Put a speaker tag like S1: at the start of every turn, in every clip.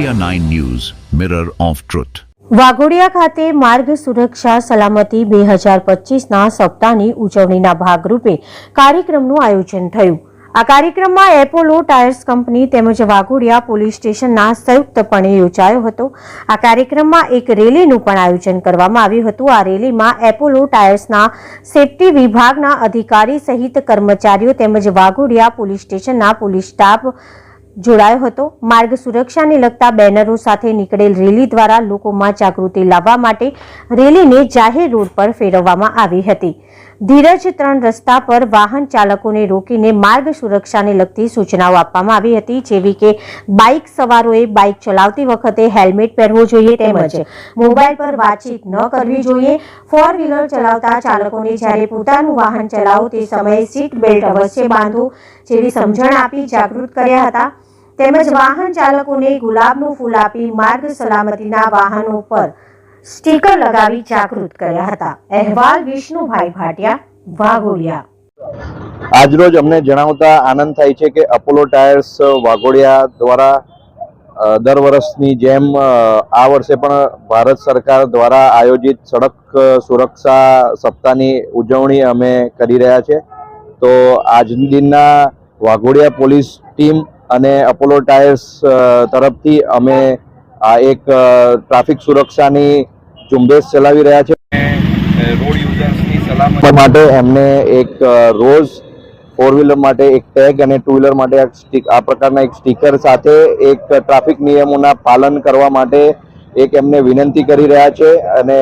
S1: India 9 News, Mirror of Truth.
S2: Waghodia ખાતે માર્ગ સુરક્ષા સલામતી બે હજાર પચીસના સપ્તાહની ઉજવણીના ભાગરૂપે કાર્યક્રમનું આયોજન થયું. આ કાર્યક્રમમાં એપોલો ટાયર્સ કંપની તેમજ વાઘોડિયા પોલીસ સ્ટેશનના સંયુક્તપણે યોજાયો હતો. આ કાર્યક્રમમાં એક રેલીનું પણ આયોજન કરવામાં આવ્યું હતું. આ રેલીમાં એપોલો ટાયર્સના સેફટી વિભાગના અધિકારી સહિત કર્મચારીઓ તેમજ વાઘોડિયા પોલીસ સ્ટેશનના પોલીસ સ્ટાફ જોડાયો હતો. માર્ગ સુરક્ષાને લગતા બેનરો સાથે નીકળેલ રેલી દ્વારા લોકોમાં જાગૃતિ લાવવા માટે રેલીને જાહેર રોડ પર ફેરવવામાં આવી હતી. ધીરજ ત્રણ રસ્તા પર વાહન ચાલકોને રોકીને માર્ગ સુરક્ષાને લગતી સૂચનાઓ આપવામાં આવી હતી, જેવી કે બાઇક સવારોએ બાઇક ચલાવતી વખતે હેલ્મેટ પહેરવું જોઈએ તેમજ મોબાઈલ પર વાતચીત ન કરવી જોઈએ. ફોર વ્હીલર ચલાવતા ચાલકોને જ્યારે પોતાનું વાહન ચલાવો, તે સમયે સીટ બેલ્ટ અવશ્ય બાંધવું જેવી સમજણ આપી જાગૃત કર્યા હતા. તેમજ વાહન ચાલકોને ગુલાબનું ફૂલ આપી માર્ગ સલામતીના વાહનો પર સ્ટીકર લગાવી જાગૃત કર્યા હતા. અહેવાલ વિષ્ણુભાઈ ભાટિયા, વાઘોડિયા.
S3: આજરોજ અમને જણાવતા આનંદ થાય છે કે અપોલો ટાયર્સ વાઘોડિયા દ્વારા દર વર્ષની જેમ આ વર્ષે પણ ભારત સરકાર દ્વારા આયોજિત સડક સુરક્ષા સપ્તાહની ઉજવણી અમે કરી રહ્યા છે. તો આજના દિનના વાઘોડિયા પોલીસ ટીમ અને અપોલો ટાયર્સ તરફથી અમે આ એક ટ્રાફિક સુરક્ષાની ઝુંબેશ ચલાવી રહ્યા છે. રોડ યુઝર્સની સલામતી માટે એમને એક રોજ ફોર વ્હીલર માટે એક ટેગ અને ટુ વ્હીલર માટે સ્ટીક આ પ્રકારના એક સ્ટીકર સાથે એક ટ્રાફિક નિયમોના પાલન કરવા માટે એક એમને વિનંતી કરી રહ્યા છે. અને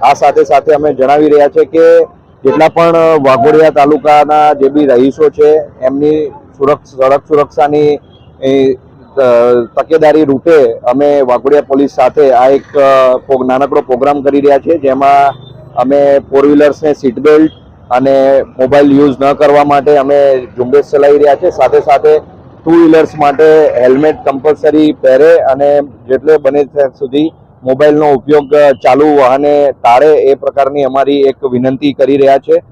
S3: આ સાથે સાથે અમે જણાવી રહ્યા છે કે જેટલા પણ વાઘોડિયા તાલુકાના જે બી રહીશો છે એમની સુરક્ષ સડક સુરક્ષાની તકેદારી રૂપે અમે વાઘોડિયા પોલીસ સાથે આ એક નાનકડો પ્રોગ્રામ કરી રહ્યા છીએ, જેમાં અમે ફોર વ્હીલર્સને સીટ બેલ્ટ અને મોબાઈલ યુઝ ન કરવા માટે અમે ઝુંબેશ ચલાવી રહ્યા છીએ. સાથે સાથે ટુ વ્હીલર્સ માટે હેલ્મેટ કમ્પલસરી પહેરે અને જેટલે બને ત્યાં સુધી મોબાઈલનો ઉપયોગ ચાલુ વાહને ટાળે એ પ્રકારની અમારી એક વિનંતી કરી રહ્યા છે.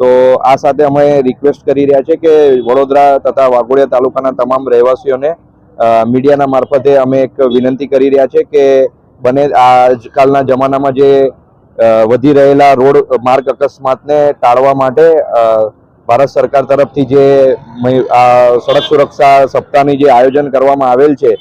S3: તો આ સાથે અમે રિક્વેસ્ટ કરી રહ્યા છે કે વડોદરા તથા વાઘોડિયા તાલુકાના તમામ રહેવાસીઓને મીડિયાના મારફતે અમે એક વિનંતી કરી રહ્યા છે કે બને આજકાલના જમાનામાં જે વધી રહેલા રોડ માર્ગ અકસ્માતને ટાળવા માટે ભારત સરકાર તરફથી જે સડક સુરક્ષા સપ્તાહની જે આયોજન કરવામાં આવેલ છે,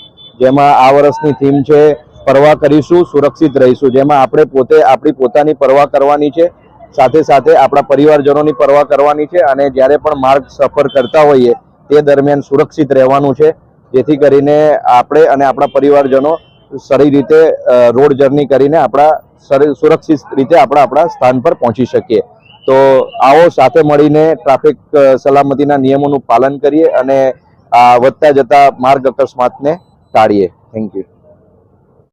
S3: જેમાં આ વર્ષની થીમ છે પરવા કરીશું, સુરક્ષિત રહીશું. જેમાં આપણે પોતે, આપણી પોતાની પરવા કરવાની છે, સાથે સાથે આપણા પરિવારજનોની પરવા કરવાની છે અને જ્યારે પણ માર્ગ સફર કરતા હોઈએ તે દરમિયાન સુરક્ષિત રહેવાનું છે. જેથી કરીને આપણે અને આપણા પરિવારજનો સારી રીતે રોડ જર્ની કરીને આપણા સર- સુરક્ષિત રીતે આપણા આપણા સ્થાન પર પહોંચી શકીએ. તો આવો સાથે મળીને ટ્રાફિક સલામતીના નિયમોનું પાલન કરીએ અને આ વધતા જતા માર્ગ અકસ્માતને ટાળીએ. Thank you.